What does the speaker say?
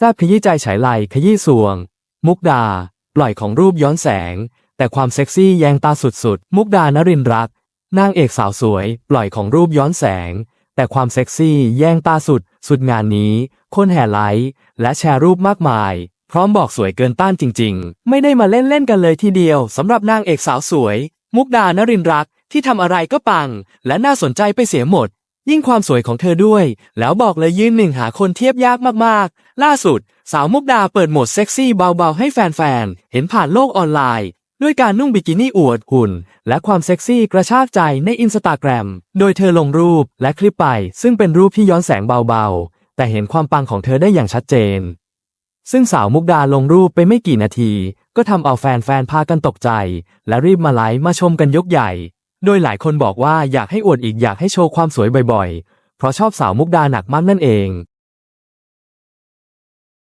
แซบขยี้ใจฉายไลขยี้สวง มุกดา ปล่อยของรูปย้อนแสง แต่ความเซ็กซี่แยงตาสุดๆ มุกดานรินรัก นางเอกสาวสวย ปล่อยของรูปย้อนแสง แต่ความเซ็กซี่แยงตาสุด สุดงานนี้ คนแห่ไลค์และแชร์รูปมากมาย พร้อมบอกสวยเกินต้านจริงๆ ไม่ได้มาเล่นๆกันเลยทีเดียวสำหรับนางเอกสาวสวย มุกดานรินรักที่ทำอะไรก็ปัง และน่าสนใจไปเสียหมด ยิ่งความสวยของเธอด้วย แล้วบอกเลยยืนหนึ่งหาคนเทียบยากมากๆ ล่าสุด สาวมุกดาเปิดโหมดเซ็กซี่เบาๆ ให้แฟนๆ เห็นผ่านโลกออนไลน์ ด้วยการนุ่งบิกินี่อวดหุ่น และความเซ็กซี่กระชากใจในอินสตาแกรม โดยเธอลงรูปและคลิปไป ซึ่งเป็นรูปที่ย้อนแสงเบาๆ แต่เห็นความปังของเธอได้อย่างชัดเจน ซึ่งสาวมุกดาลงรูปไปไม่กี่นาที ก็ทำเอาแฟนๆ พากันตกใจ และรีบมาไลค์มาชมกันยกใหญ่ โดยหลายคนบอกว่าอยากให้อวดอีกอยากให้โชว์ความสวยบ่อยๆ เพราะชอบสาวมุกดาหนักมากนั่นเอง